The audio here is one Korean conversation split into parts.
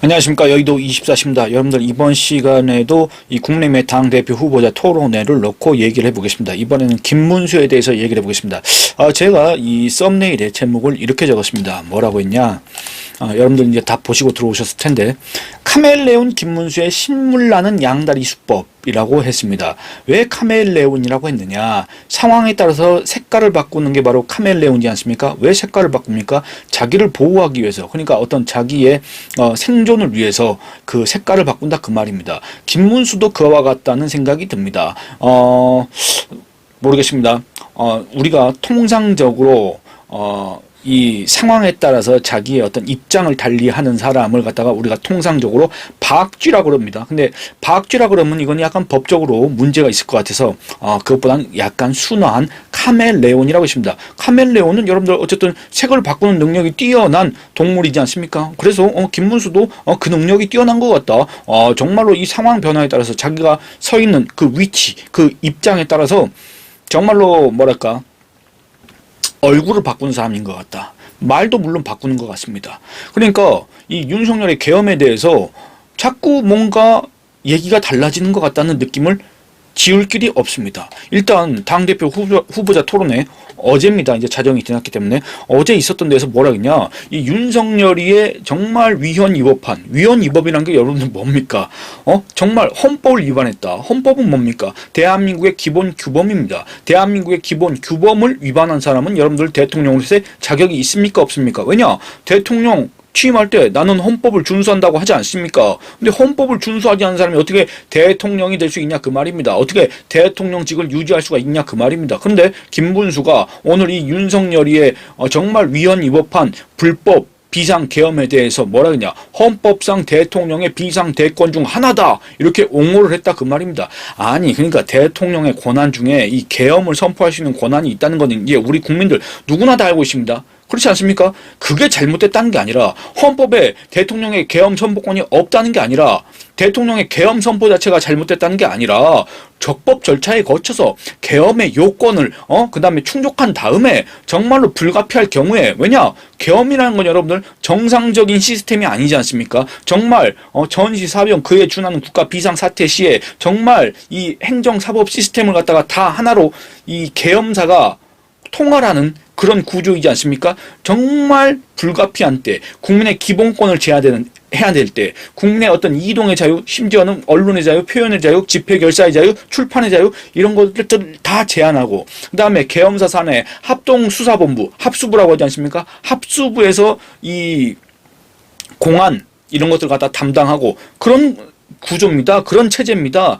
안녕하십니까 여의도 24시입니다. 여러분들 이번 시간에도 이 국민의힘의 당대표 후보자 토론회를 놓고 얘기를 해보겠습니다. 이번에는 김문수에 대해서 얘기를 해보겠습니다. 아, 제가 이 썸네일의 제목을 이렇게 적었습니다. 뭐라고 했냐 아, 여러분들 이제 다 보시고 들어오셨을 텐데 카멜레온 김문수의 신물나는 양다리 수법이라고 했습니다. 왜 카멜레온이라고 했느냐? 상황에 따라서 색깔을 바꾸는 게 바로 카멜레온이지 않습니까? 왜 색깔을 바꿉니까? 자기를 보호하기 위해서. 그러니까 어떤 자기의 어, 생존을 위해서 그 색깔을 바꾼다 그 말입니다. 김문수도 그와 같다는 생각이 듭니다. 어, 모르겠습니다. 어, 우리가 통상적으로 어, 이 상황에 따라서 자기의 어떤 입장을 달리하는 사람을 갖다가 우리가 통상적으로 박쥐라 그럽니다. 근데 박쥐라 그러면 이건 약간 법적으로 문제가 있을 것 같아서 어, 그것보다는 약간 순화한 카멜레온이라고 있습니다. 카멜레온은 여러분들 어쨌든 색을 바꾸는 능력이 뛰어난 동물이지 않습니까? 그래서 어, 김문수도 어, 그 능력이 뛰어난 것 같다. 어, 정말로 이 상황 변화에 따라서 자기가 서 있는 그 위치, 그 입장에 따라서 정말로 뭐랄까 얼굴을 바꾸는 사람인 것 같다. 말도 물론 바꾸는 것 같습니다. 그러니까 이 윤석열의 계엄에 대해서 자꾸 뭔가 얘기가 달라지는 것 같다는 느낌을 지울 길이 없습니다. 일단 당대표 후보, 후보자 토론회 어제입니다. 이제 자정이 지났기 때문에 어제 있었던 데서 뭐라 했냐. 이 윤석열이의 정말 위헌 위법한 위헌 위법이란 게 여러분들 뭡니까? 어? 정말 헌법을 위반했다. 헌법은 뭡니까? 대한민국의 기본 규범입니다. 대한민국의 기본 규범을 위반한 사람은 여러분들 대통령으로서의 자격이 있습니까? 없습니까? 왜냐? 대통령 취임할 때 나는 헌법을 준수한다고 하지 않습니까? 근데 헌법을 준수하지 않은 사람이 어떻게 대통령이 될 수 있냐 그 말입니다. 어떻게 대통령직을 유지할 수가 있냐 그 말입니다. 그런데 김문수가 오늘 이 윤석열이의 어, 정말 위헌 위법한 불법 비상 계엄에 대해서 뭐라 그러냐 헌법상 대통령의 비상 대권 중 하나다 이렇게 옹호를 했다 그 말입니다 아니 그러니까 대통령의 권한 중에 이 계엄을 선포할 수 있는 권한이 있다는 것은 이게 우리 국민들 누구나 다 알고 있습니다 그렇지 않습니까? 그게 잘못됐다는 게 아니라 헌법에 대통령의 계엄 선포권이 없다는 게 아니라 대통령의 계엄 선포 자체가 잘못됐다는 게 아니라 적법 절차에 거쳐서 계엄의 요건을 어 그다음에 충족한 다음에 정말로 불가피할 경우에 왜냐 계엄이라는 건 여러분들 정상적인 시스템이 아니지 않습니까? 정말 어 전시 사병 그에 준하는 국가 비상 사태 시에 정말 이 행정 사법 시스템을 갖다가 다 하나로 이 계엄사가 통할하는 그런 구조이지 않습니까? 정말 불가피한 때, 국민의 기본권을 제한되는 해야 될 때, 국민의 어떤 이동의 자유, 심지어는 언론의 자유, 표현의 자유, 집회 결사의 자유, 출판의 자유 이런 것들을 다 제한하고, 그 다음에 계엄사 산에 합동 수사본부, 합수부라고 하지 않습니까? 합수부에서 이 공안 이런 것들 갖다 담당하고 그런 구조입니다. 그런 체제입니다.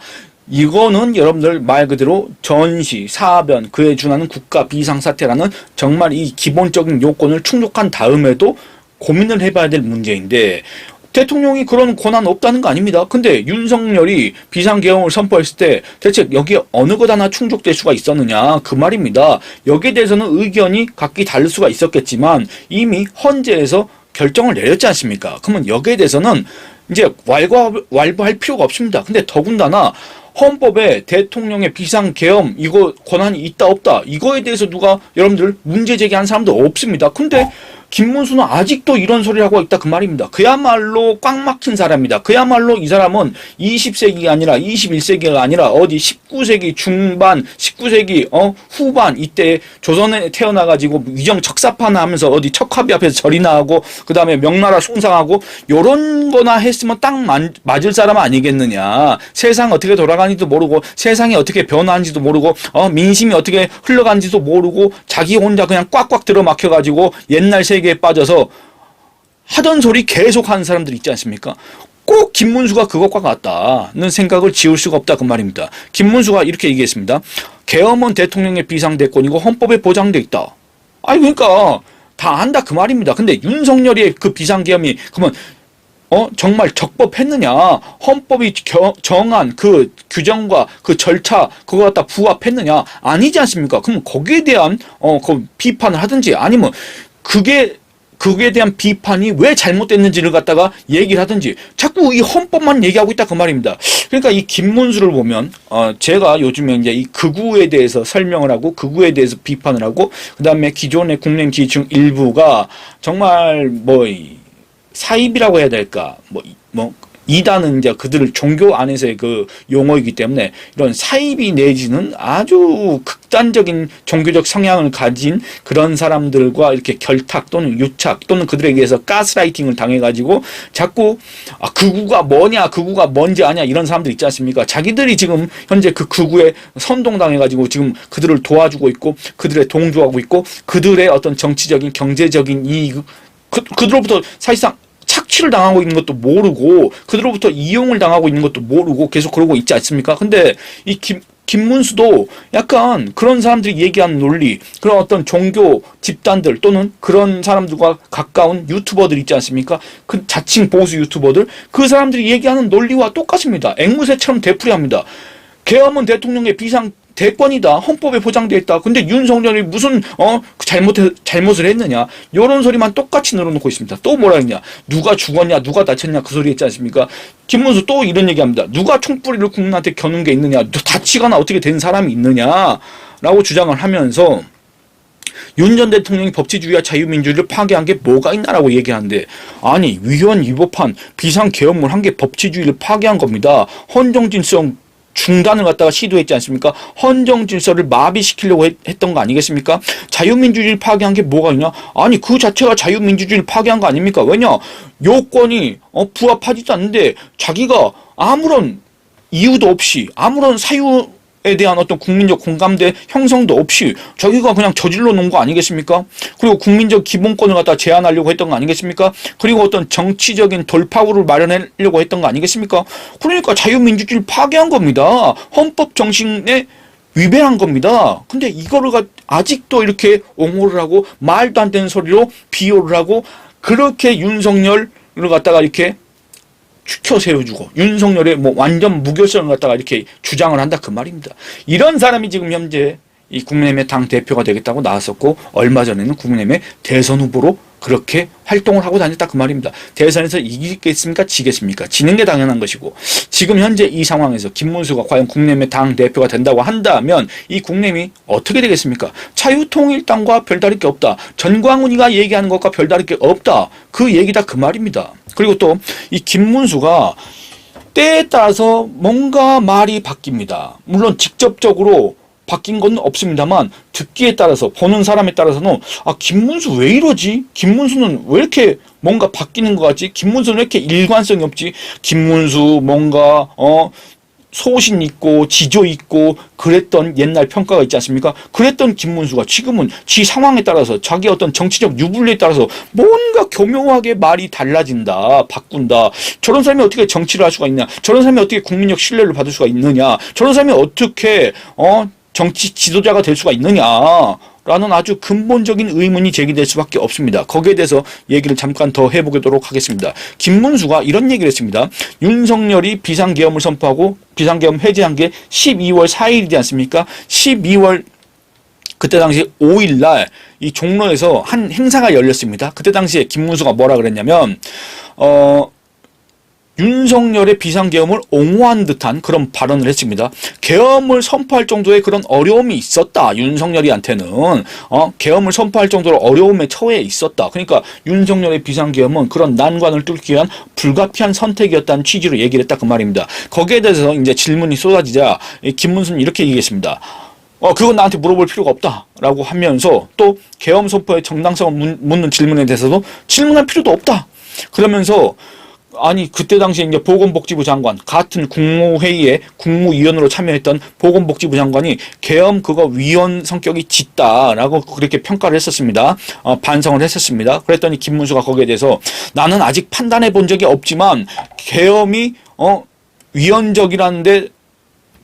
이거는 여러분들 말 그대로 전시, 사변, 그에 준하는 국가 비상사태라는 정말 이 기본적인 요건을 충족한 다음에도 고민을 해봐야 될 문제인데 대통령이 그런 권한 없다는 거 아닙니다. 근데 윤석열이 비상계엄을 선포했을 때 대체 여기에 어느 것 하나 충족될 수가 있었느냐 그 말입니다. 여기에 대해서는 의견이 각기 다를 수가 있었겠지만 이미 헌재에서 결정을 내렸지 않습니까? 그러면 여기에 대해서는 이제 왈과 왈부할 필요가 없습니다. 근데 더군다나 헌법에 대통령의 비상계엄 이거 권한이 있다 없다 이거에 대해서 누가 여러분들 문제 제기한 사람도 없습니다. 근데 김문수는 아직도 이런 소리를 하고 있다 그 말입니다. 그야말로 꽉 막힌 사람입니다. 그야말로 이 사람은 20세기가 아니라 21세기가 아니라 어디 19세기 중반, 19세기 어 후반 이때 조선에 태어나 가지고 위정 척사판 하면서 어디 척합이 앞에서 절이나 하고 그다음에 명나라 숭상하고 요런 거나 했으면 딱 만- 맞을 사람 아니겠느냐. 세상 어떻게 돌아가는지도 모르고 세상이 어떻게 변하는지도 모르고 어 민심이 어떻게 흘러가는지도 모르고 자기 혼자 그냥 꽉꽉 들어막혀 가지고 옛날 세 계에 빠져서 하던 소리 계속 하는 사람들 있지 않습니까? 꼭 김문수가 그것과 같다는 생각을 지울 수가 없다 그 말입니다. 김문수가 이렇게 얘기했습니다. 계엄은 대통령의 비상대권이고 헌법에 보장돼 있다. 아니 그러니까 다 안다 그 말입니다. 근데 윤석열의 그 비상계엄이 그러면 어 정말 적법했느냐 헌법이 겨- 정한 그 규정과 그 절차 그거 갖다 부합했느냐 아니지 않습니까? 그럼 거기에 대한 어그 비판을 하든지 아니면 그게 그에 대한 비판이 왜 잘못됐는지를 갖다가 얘기를 하든지 자꾸 이 헌법만 얘기하고 있다 그 말입니다. 그러니까 이 김문수를 보면 어 제가 요즘에 이제 이 극우에 대해서 설명을 하고 극우에 대해서 비판을 하고 그다음에 기존의 국민의힘 지지층 일부가 정말 뭐이 사입이라고 해야 될까? 뭐, 이- 뭐, 이단은 이제 그들 종교 안에서의 그 용어이기 때문에 이런 사입이 내지는 아주 극단적인 종교적 성향을 가진 그런 사람들과 이렇게 결탁 또는 유착 또는 그들에게 의해서 가스라이팅을 당해가지고 자꾸 아, 극우가 뭐냐, 극우가 뭔지 아냐 이런 사람들 있지 않습니까? 자기들이 지금 현재 그 극우에 선동당해가지고 지금 그들을 도와주고 있고 그들의 동조하고 있고 그들의 어떤 정치적인 경제적인 이익 그, 그들로부터 사실상 착취를 당하고 있는 것도 모르고 그들로부터 이용을 당하고 있는 것도 모르고 계속 그러고 있지 않습니까? 근데 이 김, 김문수도 약간 그런 사람들이 얘기하는 논리, 그런 어떤 종교 집단들 또는 그런 사람들과 가까운 유튜버들 있지 않습니까? 그 자칭 보수 유튜버들, 그 사람들이 얘기하는 논리와 똑같습니다. 앵무새처럼 되풀이합니다. 계엄은 대통령의 비상 대권이다. 헌법에 보장돼 있다. 근데 윤석열이 무슨 어 잘못 잘못을 했느냐? 요런 소리만 똑같이 늘어놓고 있습니다. 또 뭐라 했냐? 누가 죽었냐? 누가 다쳤냐? 그 소리 했지 않습니까? 김문수 또 이런 얘기합니다. 누가 총뿌리를 국민한테 겨눈 게 있느냐? 또 다치거나 어떻게 된 사람이 있느냐? 라고 주장을 하면서 윤전 대통령이 법치주의와 자유민주주의를 파괴한 게 뭐가 있나라고 얘기하는데 아니 위헌 위법한 비상계엄을 한 게 법치주의를 파괴한 겁니다. 헌정질성 중단을 갖다가 시도했지 않습니까? 헌정 질서를 마비시키려고 했, 했던 거 아니겠습니까? 자유민주주의를 파괴한 게 뭐가 있냐? 아니 그 자체가 자유민주주의를 파괴한 거 아닙니까? 왜냐? 요건이 어, 부합하지도 않는데 자기가 아무런 이유도 없이 아무런 사유에 대한 어떤 국민적 공감대 형성도 없이 자기가 그냥 저질러 놓은 거 아니겠습니까? 그리고 국민적 기본권을 갖다 제한하려고 했던 거 아니겠습니까? 그리고 어떤 정치적인 돌파구를 마련하려고 했던 거 아니겠습니까? 그러니까 자유민주주의를 파괴한 겁니다. 헌법 정신에 위배한 겁니다. 근데 이거를 가- 아직도 이렇게 옹호를 하고 말도 안 되는 소리로 비호를 하고 그렇게 윤석열을 갖다가 이렇게 추켜 세워주고 윤석열의 뭐 완전 무결성을 갖다가 이렇게 주장을 한다 그 말입니다. 이런 사람이 지금 현재 이 국민의힘의 당 대표가 되겠다고 나왔었고 얼마 전에는 국민의힘의 대선 후보로 그렇게 활동을 하고 다녔다 그 말입니다. 대선에서 이기겠습니까? 지겠습니까? 지는 게 당연한 것이고 지금 현재 이 상황에서 김문수가 과연 국민의힘의 당 대표가 된다고 한다면 이 국민의힘이 어떻게 되겠습니까? 자유통일당과 별다를 게 없다. 전광훈이가 얘기하는 것과 별다를 게 없다. 그 얘기다 그 말입니다. 그리고 또 이 김문수가 때에 따라서 뭔가 말이 바뀝니다. 물론 직접적으로 바뀐 건 없습니다만 듣기에 따라서 보는 사람에 따라서는 아 김문수 왜 이러지? 김문수는 왜 이렇게 뭔가 바뀌는 것 같지? 김문수는 왜 이렇게 일관성이 없지? 김문수 뭔가 어 소신 있고 지조 있고 그랬던 옛날 평가가 있지 않습니까? 그랬던 김문수가 지금은 지 상황에 따라서 자기 어떤 정치적 유불리에 따라서 뭔가 교묘하게 말이 달라진다, 바꾼다. 저런 사람이 어떻게 정치를 할 수가 있냐? 저런 사람이 어떻게 국민적 신뢰를 받을 수가 있느냐? 저런 사람이 어떻게 어 정치 지도자가 될 수가 있느냐? 라는 아주 근본적인 의문이 제기될 수밖에 없습니다. 거기에 대해서 얘기를 잠깐 더 해보도록 하겠습니다. 김문수가 이런 얘기를 했습니다. 윤석열이 비상계엄을 선포하고 비상계엄 해제한 게 12월 4일이지 않습니까? 12월 그때 당시 5일 날 이 종로에서 한 행사가 열렸습니다. 그때 당시에 김문수가 뭐라 그랬냐면 어 윤석열의 비상계엄을 옹호한 듯한 그런 발언을 했습니다. 계엄을 선포할 정도의 그런 어려움이 있었다. 윤석열이한테는 어, 계엄을 선포할 정도로 어려움에 처해 있었다. 그러니까 윤석열의 비상계엄은 그런 난관을 뚫기 위한 불가피한 선택이었다는 취지로 얘기를 했다 그 말입니다. 거기에 대해서 이제 질문이 쏟아지자 이 김문수는 이렇게 얘기했습니다. 어, 그건 나한테 물어볼 필요가 없다. 라고 하면서 또 계엄 선포의 정당성을 문- 묻는 질문에 대해서도 질문할 필요도 없다. 그러면서 아니 그때 당시에 이제 보건복지부 장관 같은 국무회의에 국무위원으로 참여했던 보건복지부 장관이 계엄 그거 위원 성격이 짙다라고 그렇게 평가를 했었습니다. 어, 반성을 했었습니다. 그랬더니 김문수가 거기에 대해서 나는 아직 판단해 본 적이 없지만 계엄이 어 위헌적이라는데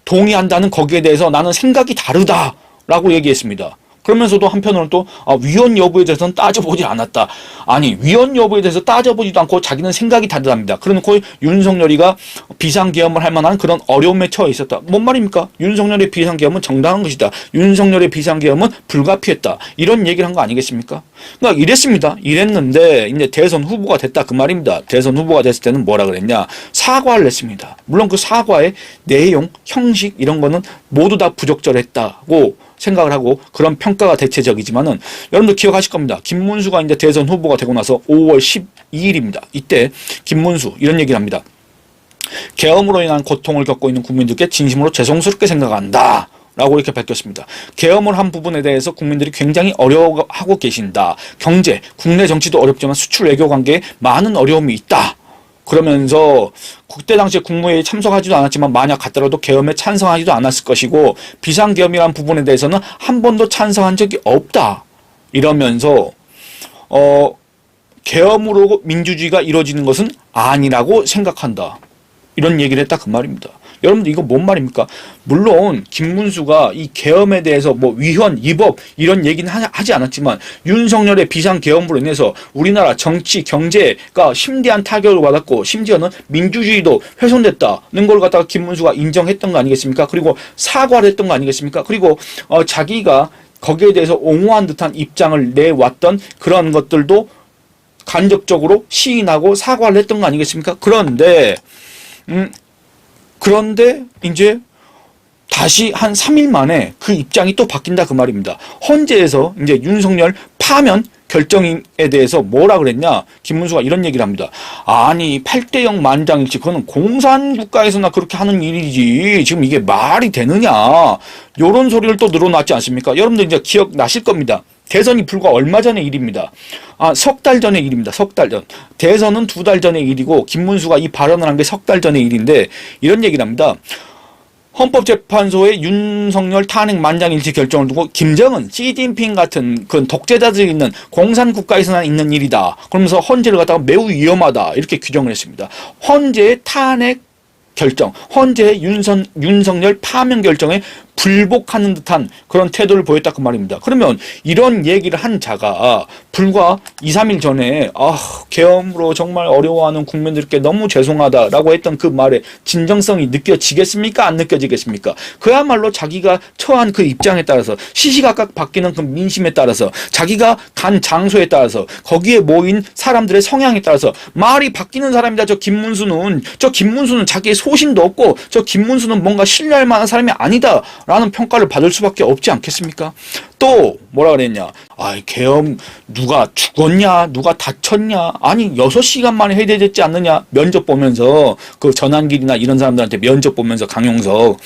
동의한다는 거기에 대해서 나는 생각이 다르다라고 얘기했습니다. 그러면서도 한편으로는 또 아, 위헌 여부에 대해서는 따져보지 않았다. 아니 위헌 여부에 대해서 따져보지도 않고 자기는 생각이 다르답니다. 그러놓고 윤석열이가 비상계엄을 할 만한 그런 어려움에 처해 있었다. 뭔 말입니까? 윤석열의 비상계엄은 정당한 것이다. 윤석열의 비상계엄은 불가피했다. 이런 얘기를 한 거 아니겠습니까? 그러니까 이랬습니다. 이랬는데 이제 대선 후보가 됐다 그 말입니다. 대선 후보가 됐을 때는 뭐라 그랬냐? 사과를 했습니다. 물론 그 사과의 내용, 형식 이런 거는 모두 다 부적절했다고 생각을 하고 그런 평가가 대체적이지만은 여러분들 기억하실 겁니다. 김문수가 이제 대선 후보가 되고 나서 5월 12일입니다. 이때 김문수 이런 얘기를 합니다. 계엄으로 인한 고통을 겪고 있는 국민들께 진심으로 죄송스럽게 생각한다. 라고 이렇게 밝혔습니다. 계엄을 한 부분에 대해서 국민들이 굉장히 어려워하고 계신다. 경제, 국내 정치도 어렵지만 수출 외교 관계에 많은 어려움이 있다. 그러면서 그때 당시에 국무회의에 참석하지도 않았지만 만약 갔더라도 계엄에 찬성하지도 않았을 것이고 비상계엄이라는 부분에 대해서는 한 번도 찬성한 적이 없다. 이러면서 어 계엄으로 민주주의가 이루어지는 것은 아니라고 생각한다. 이런 얘기를 했다 그 말입니다. 여러분들 이거 뭔 말입니까? 물론 김문수가 이 계엄에 대해서 뭐 위헌, 위법 이런 얘기는 하- 하지 않았지만 윤석열의 비상 계엄으로 인해서 우리나라 정치, 경제가 심대한 타격을 받았고 심지어는 민주주의도 훼손됐다는 걸 갖다가 김문수가 인정했던 거 아니겠습니까? 그리고 사과를 했던 거 아니겠습니까? 그리고 어, 자기가 거기에 대해서 옹호한 듯한 입장을 내왔던 그런 것들도 간접적으로 시인하고 사과를 했던 거 아니겠습니까? 그런데 음 그런데 이제 다시 한 3일 만에 그 입장이 또 바뀐다 그 말입니다. 헌재에서 이제 윤석열 파면 결정에 대해서 뭐라 그랬냐? 김문수가 이런 얘기를 합니다. 아니, 8대0 만장일치, 그거는 공산국가에서나 그렇게 하는 일이지. 지금 이게 말이 되느냐. 요런 소리를 또 늘어놨지 않습니까? 여러분들 이제 기억나실 겁니다. 대선이 불과 얼마 전의 일입니다. 아, 석 달 전의 일입니다. 석 달 전. 대선은 두 달 전의 일이고, 김문수가 이 발언을 한 게 석 달 전의 일인데, 이런 얘기를 합니다. 헌법재판소의 윤석열 탄핵 만장일치 결정을 두고 김정은, 시진핑 같은 그 독재자들이 있는 공산국가에서나 있는 일이다. 그러면서 헌재를 갖다가 매우 위험하다. 이렇게 규정을 했습니다. 헌재의 탄핵 결정, 헌재의 윤선, 윤석열 파면 결정에 불복하는 듯한 그런 태도를 보였다 그 말입니다. 그러면 이런 얘기를 한 자가 불과 2, 3일 전에 아, 계엄으로 정말 어려워하는 국민들께 너무 죄송하다라고 했던 그 말의 진정성이 느껴지겠습니까? 안 느껴지겠습니까? 그야말로 자기가 처한 그 입장에 따라서 시시각각 바뀌는 그 민심에 따라서 자기가 간 장소에 따라서 거기에 모인 사람들의 성향에 따라서 말이 바뀌는 사람이다. 저 김문수는 저 김문수는 자기의 소신도 없고 저 김문수는 뭔가 신뢰할 만한 사람이 아니다. 라는 평가를 받을 수밖에 없지 않겠습니까? 또 뭐라 그랬냐? 아, 계엄 누가 죽었냐? 누가 다쳤냐? 아니 6시간 만에 해제됐지 않느냐? 면접 보면서 그 전환길이나 이런 사람들한테 면접 보면서 강용석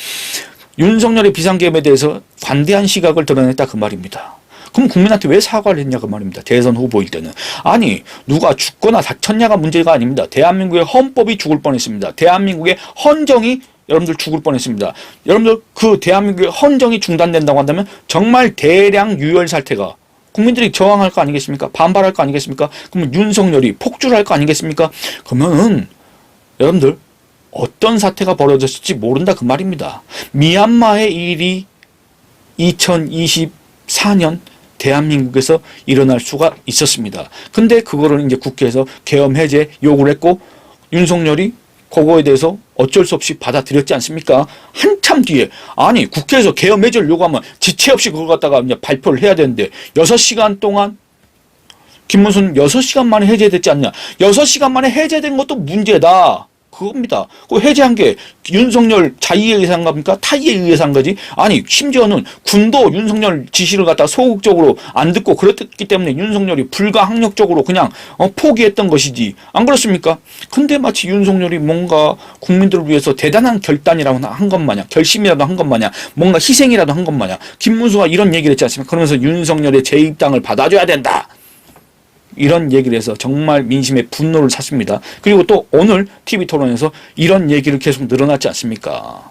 윤석열의 비상계엄에 대해서 관대한 시각을 드러냈다 그 말입니다. 그럼 국민한테 왜 사과를 했냐 그 말입니다. 대선 후보일 때는. 아니 누가 죽거나 다쳤냐가 문제가 아닙니다. 대한민국의 헌법이 죽을 뻔했습니다. 대한민국의 헌정이 여러분들 죽을 뻔했습니다. 여러분들 그 대한민국의 헌정이 중단된다고 한다면 정말 대량 유혈 사태가 국민들이 저항할 거 아니겠습니까? 반발할 거 아니겠습니까? 그러면 윤석열이 폭주할 거 아니겠습니까? 그러면은 여러분들 어떤 사태가 벌어졌을지 모른다 그 말입니다. 미얀마의 일이 2024년 대한민국에서 일어날 수가 있었습니다. 근데 그거를 이제 국회에서 계엄 해제 요구를 했고 윤석열이 그거에 대해서 어쩔 수 없이 받아들였지 않습니까? 한참 뒤에 아니 국회에서 계엄 해제를 요구하면 지체 없이 그걸 갖다가 이제 발표를 해야 되는데 6시간 동안 김문수는 6시간 만에 해제됐지 않냐. 6시간 만에 해제된 것도 문제다. 그겁니다. 그 해제한 게 윤석열 자의에 의한 겁니까? 타의에 의해서 한 거지? 아니, 심지어는 군도 윤석열 지시를 갖다 소극적으로 안 듣고 그랬기 때문에 윤석열이 불가항력적으로 그냥 어, 포기했던 것이지. 안 그렇습니까? 근데 마치 윤석열이 뭔가 국민들을 위해서 대단한 결단이라고 한 것 마냥, 결심이라도 한 것 마냥, 뭔가 희생이라도 한 것 마냥, 김문수가 이런 얘기를 했지 않습니까? 그러면서 윤석열의 재입당을 받아줘야 된다. 이런 얘기를 해서 정말 민심의 분노를 샀습니다. 그리고 또 오늘 TV 토론에서 이런 얘기를 계속 늘어났지 않습니까?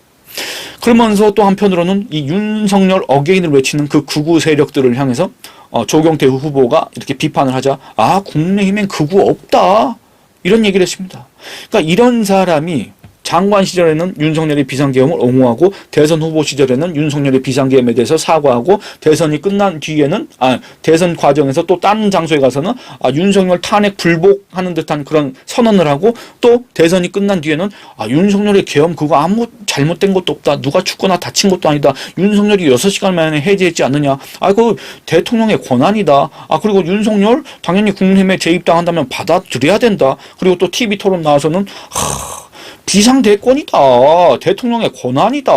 그러면서 또 한편으로는 이 윤석열 어게인을 외치는 그 극우 세력들을 향해서 어, 조경태 후보가 이렇게 비판을 하자 아 국민의힘엔 극우 없다 이런 얘기를 했습니다. 그러니까 이런 사람이 장관 시절에는 윤석열의 비상계엄을 옹호하고 대선 후보 시절에는 윤석열의 비상계엄에 대해서 사과하고 대선이 끝난 뒤에는 아 대선 과정에서 또 다른 장소에 가서는 아 윤석열 탄핵 불복하는 듯한 그런 선언을 하고 또 대선이 끝난 뒤에는 아 윤석열의 계엄 그거 아무 잘못된 것도 없다. 누가 죽거나 다친 것도 아니다. 윤석열이 6시간 만에 해제했지 않느냐. 아 그 대통령의 권한이다. 아 그리고 윤석열 당연히 국민의힘에 재입당한다면 받아들여야 된다. 그리고 또 TV 토론 나와서는 하 비상대권이다. 대통령의 권한이다.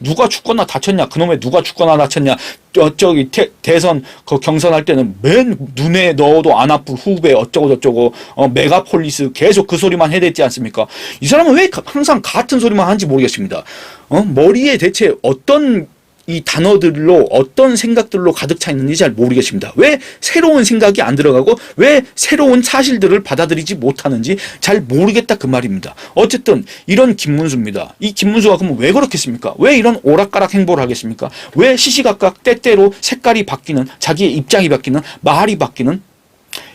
누가 죽거나 다쳤냐? 그놈의 누가 죽거나 다쳤냐? 저, 저기 대, 대선 그 경선할 때는 맨 눈에 넣어도 안 아플 후배 어쩌고 저쩌고 어, 메가폴리스 계속 그 소리만 해댔지 않습니까? 이 사람은 왜 가- 항상 같은 소리만 하는지 모르겠습니다. 어? 머리에 대체 어떤 이 단어들로 어떤 생각들로 가득 차 있는지 잘 모르겠습니다. 왜 새로운 생각이 안 들어가고 왜 새로운 사실들을 받아들이지 못하는지 잘 모르겠다 그 말입니다. 어쨌든 이런 김문수입니다. 이 김문수가 그러면 왜 그렇겠습니까? 왜 이런 오락가락 행보를 하겠습니까? 왜 시시각각 때때로 색깔이 바뀌는 자기의 입장이 바뀌는 말이 바뀌는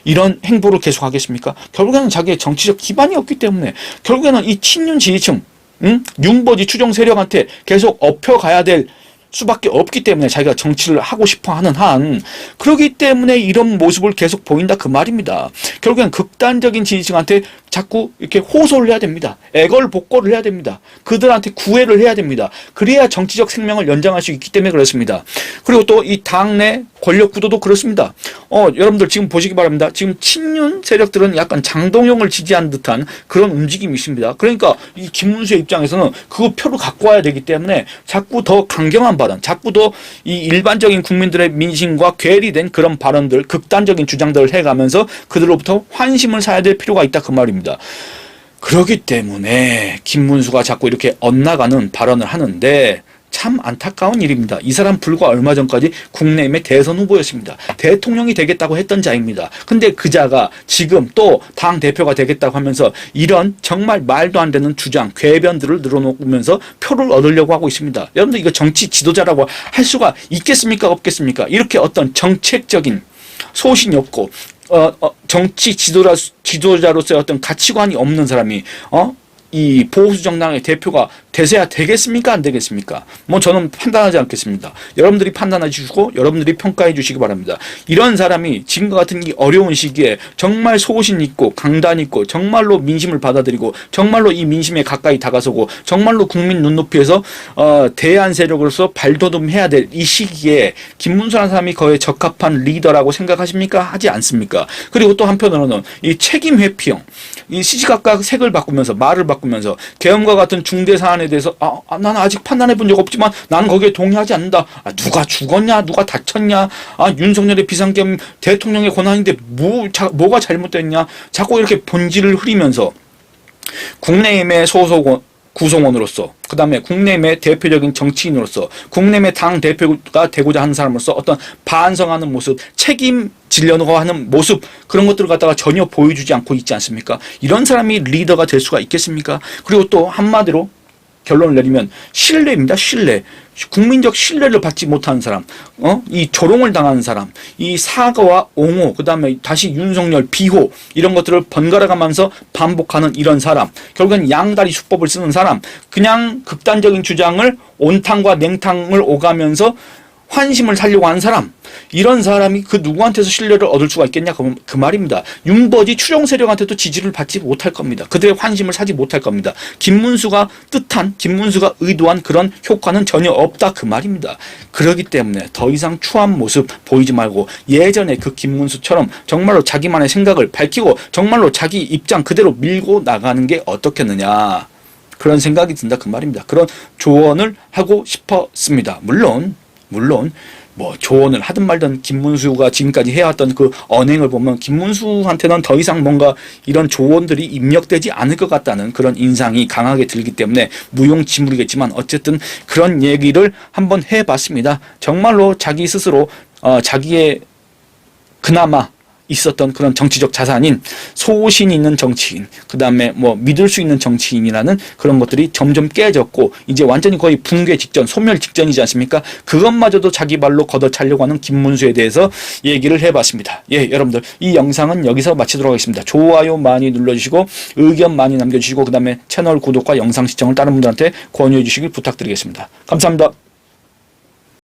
이런 행보를 계속하겠습니까? 결국에는 자기의 정치적 기반이 없기 때문에 결국에는 이 친윤 지지층, 응? 윤버지 추종 세력한테 계속 업혀가야 될 수밖에 없기 때문에 자기가 정치를 하고 싶어 하는 한 그러기 때문에 이런 모습을 계속 보인다 그 말입니다. 결국엔 극단적인 지지층한테 자꾸 이렇게 호소를 해야 됩니다. 애걸복걸을 해야 됩니다. 그들한테 구애를 해야 됩니다. 그래야 정치적 생명을 연장할 수 있기 때문에 그렇습니다. 그리고 또 이 당내 권력 구도도 그렇습니다. 어, 여러분들 지금 보시기 바랍니다. 지금 친윤 세력들은 약간 장동영을 지지한 듯한 그런 움직임이 있습니다. 그러니까 이 김문수의 입장에서는 그 표를 갖고 와야 되기 때문에 자꾸 더 강경한 발언, 자꾸 더이 일반적인 국민들의 민심과 괴리된 그런 발언들, 극단적인 주장들을 해가면서 그들로부터 환심을 사야 될 필요가 있다 그 말입니다. 그러기 때문에 김문수가 자꾸 이렇게 엇나가는 발언을 하는데 참 안타까운 일입니다. 이 사람 불과 얼마 전까지 국내임의 대선 후보였습니다. 대통령이 되겠다고 했던 자입니다. 근데 그 자가 지금 또 당 대표가 되겠다고 하면서 이런 정말 말도 안 되는 주장, 궤변들을 늘어놓으면서 표를 얻으려고 하고 있습니다. 여러분들 이거 정치 지도자라고 할 수가 있겠습니까? 없겠습니까? 이렇게 어떤 정책적인 소신이 없고 어, 어, 정치 지도자 지도자로서의 어떤 가치관이 없는 사람이 어? 이 보수 정당의 대표가 되셔야 되겠습니까? 안 되겠습니까? 뭐 저는 판단하지 않겠습니다. 여러분들이 판단해 주시고 여러분들이 평가해 주시기 바랍니다. 이런 사람이 지금과 같은 이 어려운 시기에 정말 소신 있고 강단 있고 정말로 민심을 받아들이고 정말로 이 민심에 가까이 다가서고 정말로 국민 눈높이에서 어, 대안 세력으로서 발돋움해야 될 이 시기에 김문수라는 사람이 거의 적합한 리더라고 생각하십니까? 하지 않습니까? 그리고 또 한편으로는 이 책임 회피형 이 시시각각 색을 바꾸면서 말을 바꾸면서 계엄과 같은 중대 사안에 대해서 아, 아 나는 아직 판단해 본 적 없지만 나는 거기에 동의하지 않는다. 아, 누가 죽었냐, 누가 다쳤냐, 아 윤석열의 비상계엄 대통령의 권한인데 뭐 자, 뭐가 잘못됐냐, 자꾸 이렇게 본질을 흐리면서 국내임의 소속 구성원으로서 그 다음에 국내임의 대표적인 정치인으로서 국내임의 당 대표가 되고자 하는 사람으로서 어떤 반성하는 모습, 책임지려고 하는 모습 그런 것들을 갖다가 전혀 보여주지 않고 있지 않습니까? 이런 사람이 리더가 될 수가 있겠습니까? 그리고 또 한마디로 결론을 내리면 신뢰입니다. 신뢰. 국민적 신뢰를 받지 못하는 사람, 어? 이 조롱을 당하는 사람, 이 사과와 옹호, 그 다음에 다시 윤석열 비호, 이런 것들을 번갈아 가면서 반복하는 이런 사람, 결국엔 양다리 수법을 쓰는 사람, 그냥 극단적인 주장을 온탕과 냉탕을 오가면서 환심을 살려고 하는 사람 이런 사람이 그 누구한테서 신뢰를 얻을 수가 있겠냐 그, 그 말입니다. 윤버지 추종 세력한테도 지지를 받지 못할 겁니다. 그들의 환심을 사지 못할 겁니다. 김문수가 뜻한 김문수가 의도한 그런 효과는 전혀 없다 그 말입니다. 그러기 때문에 더 이상 추한 모습 보이지 말고 예전에 그 김문수처럼 정말로 자기만의 생각을 밝히고 정말로 자기 입장 그대로 밀고 나가는 게 어떻겠느냐. 그런 생각이 든다 그 말입니다. 그런 조언을 하고 싶었습니다. 물론 물론 뭐 조언을 하든 말든 김문수가 지금까지 해왔던 그 언행을 보면 김문수한테는 더 이상 뭔가 이런 조언들이 입력되지 않을 것 같다는 그런 인상이 강하게 들기 때문에 무용지물이겠지만 어쨌든 그런 얘기를 한번 해봤습니다. 정말로 자기 스스로 어, 자기의 그나마 있었던 그런 정치적 자산인 소신 있는 정치인, 그 다음에 뭐 믿을 수 있는 정치인이라는 그런 것들이 점점 깨졌고 이제 완전히 거의 붕괴 직전, 소멸 직전이지 않습니까? 그것마저도 자기 발로 걷어차려고 하는 김문수에 대해서 얘기를 해봤습니다. 예, 여러분들 이 영상은 여기서 마치도록 하겠습니다. 좋아요 많이 눌러주시고 의견 많이 남겨주시고 그 다음에 채널 구독과 영상 시청을 다른 분들한테 권유해 주시길 부탁드리겠습니다. 감사합니다.